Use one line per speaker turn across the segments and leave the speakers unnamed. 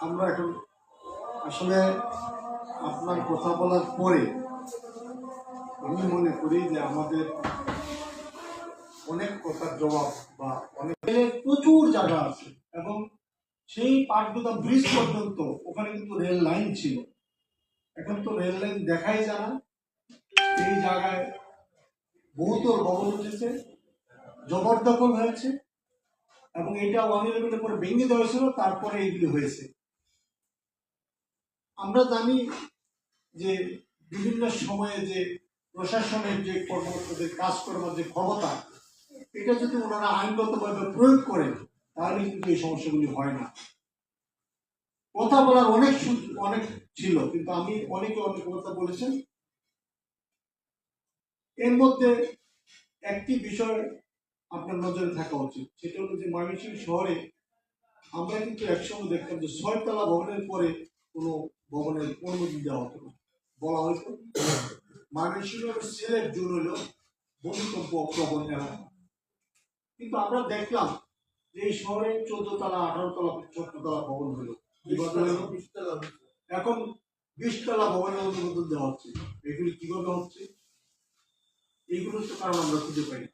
আমরা এখন আসলে আপনার কথা বলার পরে আমি মনে করি যে আমাদের অনেক কথার জবাব বা অনেক প্রচুর জায়গা আছে এবং সেই পাটগুদা ব্রিজ পর্যন্ত ওখানে কিন্তু রেল লাইন ছিল। এখন তো রেল লাইন দেখাই যায় না। এই জায়গায় বহুতর ভবন উঠেছে, জবরদখল হয়েছে। এবং এটা ওয়ান ইলেভেনের পরে ভেঙে দেওয়া হয়েছিল, তারপরে এইগুলি হয়েছে। আমরা জানি যে বিভিন্ন সময়ে যে প্রশাসনের যে কর্মকর্তাদের কাজ করবার যে ক্ষমতা, এটা যদি ওনারা আইনগতভাবে প্রয়োগ করেন, তাহলে কিন্তু এই সমস্যাগুলি হয় না। কথা বলার অনেক অনেক ছিল, কিন্তু আমি অনেকে অনেক কথা বলেছেন। এর মধ্যে একটি বিষয় আপনার নজরে থাকা উচিত। সেটা হলো যে ময়মনসিংহ শহরে আমরা কিন্তু একসময় দেখতাম যে ছয়তলা ভবনের পরে কোনো ভবনের অনুমতি দেওয়া হতো না। বলা হয়তো ময়মনসিংহের সিলেট জোন হলো ভূমিকম্প প্রবণ এলাকা। কিন্তু আমরা দেখলাম যে এই শহরে চোদ্দ তলা আঠারো তলা তলা ভবন হলো এখন বিশ তলা ভবনের অনুমোদন দেওয়া হচ্ছে। এগুলি কীভাবে হচ্ছে? এইগুলোর তো কারণ আমরা খুঁজে পাই না।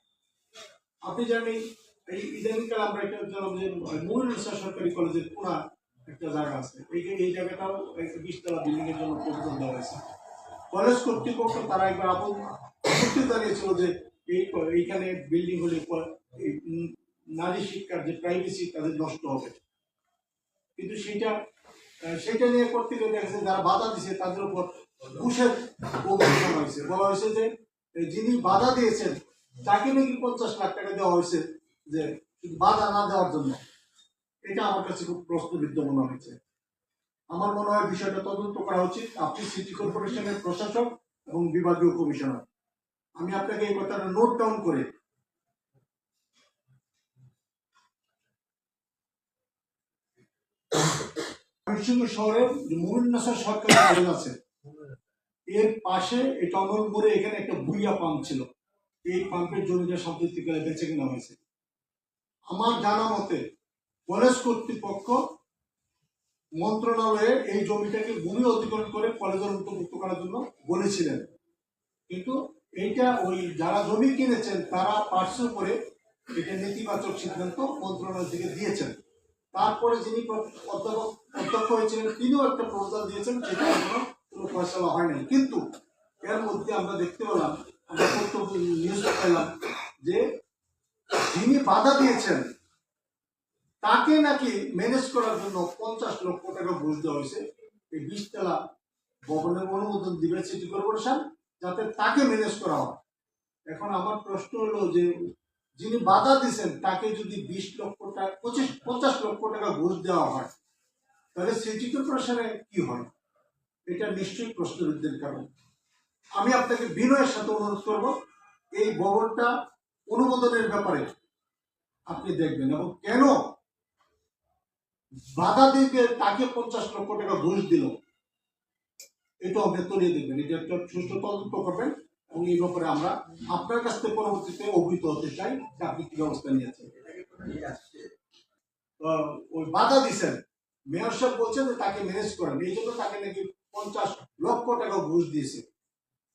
আপনি জানেন, এই ইদানিংকাল আমরা একটা জানলাম যে মহিলা সরকারি কলেজের পুরা একটা জায়গা আছে। এই এই জায়গাটাও বিশতলা বিল্ডিং এর জন্য প্রপোজাল দেওয়া হয়েছে। কলেজ কর্তৃপক্ষ তারা একবার আপন আপত্তি জানিয়েছিল যে এই এইখানে বিল্ডিং হলে নারী শিক্ষার যে প্রাইভেসি তাদের নষ্ট হবে। কিন্তু সেটা সেটা নিয়ে করতে গিয়ে দেখা যারা বাধা দিছে, তাদের উপর ঘুষের অভিযোগ হয়েছে। বলা হয়েছে যে, যিনি বাধা দিয়েছেন তাকে নাকি পঞ্চাশ লাখ টাকা দেওয়া হয়েছে যে বাধা না দেওয়ার জন্য। এটা আমার কাছে খুব প্রশ্নবিদ্ধ মনে হয়েছে। আমার মনে হয় বিষয়টা তদন্ত করা উচিত। আপনি সিটি কর্পোরেশনের প্রশাসক এবং বিভাগীয় কমিশনার। আমি আপনাকে এই কথাটা নোট ডাউন করে ময়মনসিংহ শহরে যে মোমিননাসার সরকারি আছে, এর পাশে এই মোড়ে এখানে একটা বুইয়া পাম্প ছিল। এই পাম্পের জমিটা সাম্প্রতিককালে বেঁচে কেনা হয়েছে। আমার জানা মতে কলেজ কর্তৃপক্ষ মন্ত্রণালয়ে এই জমিটাকে ভূমি অধিগ্রহণ করে কলেজের অন্তর্ভুক্ত করার জন্য বলেছিলেন। কিন্তু এইটা ওই যারা জমি কিনেছেন, তারা পার্শ্ব করে এটা নেতিবাচক সিদ্ধান্ত মন্ত্রণালয় থেকে দিয়েছেন। তারপরে যিনি অধ্যাপক অধ্যক্ষ হয়েছিলেন, তিনিও একটা প্রস্তাব দিয়েছেন সেটা এখনও কোনো ফয়সলা হয়নি কিন্তু এর মধ্যে আমরা দেখতে পেলাম আমরা নিউজ পেলাম যে যিনি বাধা দিয়েছেন, তাকে নাকি ম্যানেজ করার জন্য পঞ্চাশ লক্ষ টাকা ঘুষ দেওয়া হয়েছে। এই বিশতলা ভবনের অনুমোদন দিবে সিটি কর্পোরেশন যাতে তাকে ম্যানেজ করা হয়। এখন আমার প্রশ্ন হলো যে যিনি বাধা দিয়েছেন, তাকে যদি বিশ লক্ষ টাকা, পঁচিশ, পঞ্চাশ লক্ষ টাকা ঘুষ দেওয়া হয়, তাহলে সিটি কর্পোরেশনে কি হয়? এটা নিশ্চয়ই প্রশ্নবিদ্ধের কারণ। আমি আপনাকে বিনয়ের সাথে অনুরোধ করব। এই ভবনটা অনুমোদনের ব্যাপারে আপনি দেখবেন এবং কেন বাধা দিয়ে তাকে পঞ্চাশ লক্ষ টাকা ঘুষ দিল এটা আপনি তলিয়ে দেখবেন এটা একটা সুষ্ঠু তদন্ত করবেন এবং এই ব্যাপারে আমরা আপনার কাছ থেকে পরবর্তীতে অভিহিত হতে চাই যে আপনি কি ব্যবস্থা নিয়েছেন। ওই বাধা দিছেন মেয়র সাহেব বলছেন যে তাকে ম্যানেজ করেন। এই জন্য তাকে নাকি পঞ্চাশ লক্ষ টাকা ঘুষ দিয়েছে।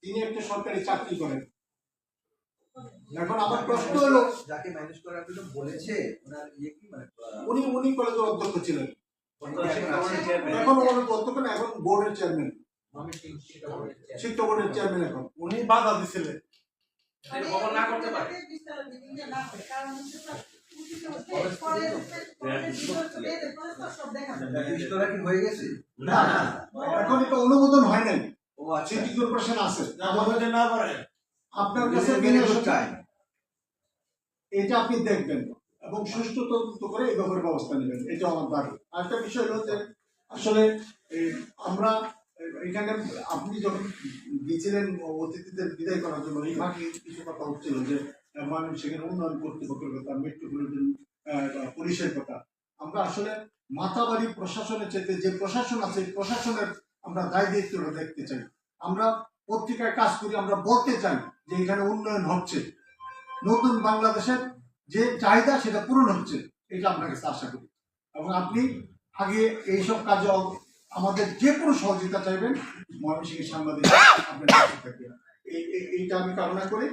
তিনি একটা সরকারি চাকরি করেন। এখন আমার প্রশ্ন হলো
যাকে ম্যানেজ করার জন্য বলেছে ওনার ইয়ে কি মানে
উনি উনি কলেজের অধ্যক্ষ ছিলেন।
এখন
ওনার অধ্যক্ষ না এখন বোর্ডের চেয়ারম্যান শিক্ষা বোর্ডের চেয়ারম্যান এখন।
উনি বাধা দিছিলেন।
না করতে পারে।
বিশতলা কি হয়ে গেছে?
না না এখন এটা অনুমোদন হয় নাই।
ও আচ্ছা।
সিটি কর্পোরেশন আছে।
না পারে।
আপনার কাছে
চাই
এটা আপনি দেখবেন। এবং সুষ্ঠু তদন্ত করে এই ব্যাপারে ব্যবস্থা নেবেন। এটা আমার দাবি। আরেকটা বিষয় হলো যে আসলে আমরা এখানে আপনি যখন গিয়েছিলেন অতিথিদের বিদায় করার জন্য এই ফাঁকে কিছু কথা হচ্ছিল যে মানুষ সেখানে উন্নয়ন কর্তৃপক্ষের কথা মেট্রোপলিটন পুলিশের কথা। আমরা আসলে মাতাবাড়ি প্রশাসনের চাইতে যে প্রশাসন আছে প্রশাসনের আমরা দায় দায়িত্বটা দেখতে চাই। আমরা পত্রিকায় কাজ করি, আমরা বলতে চাই যে এখানে উন্নয়ন হচ্ছে। নতুন বাংলাদেশের যে চাহিদা, সেটা পূরণ হচ্ছে, এটা আপনার কাছে আশা করি। এবং আপনি আগে এইসব কাজে আমাদের যে কোনো সহযোগিতা চাইবেন, ময়মনসিংহের সাংবাদিক আপনার এইটা আমি কামনা করি।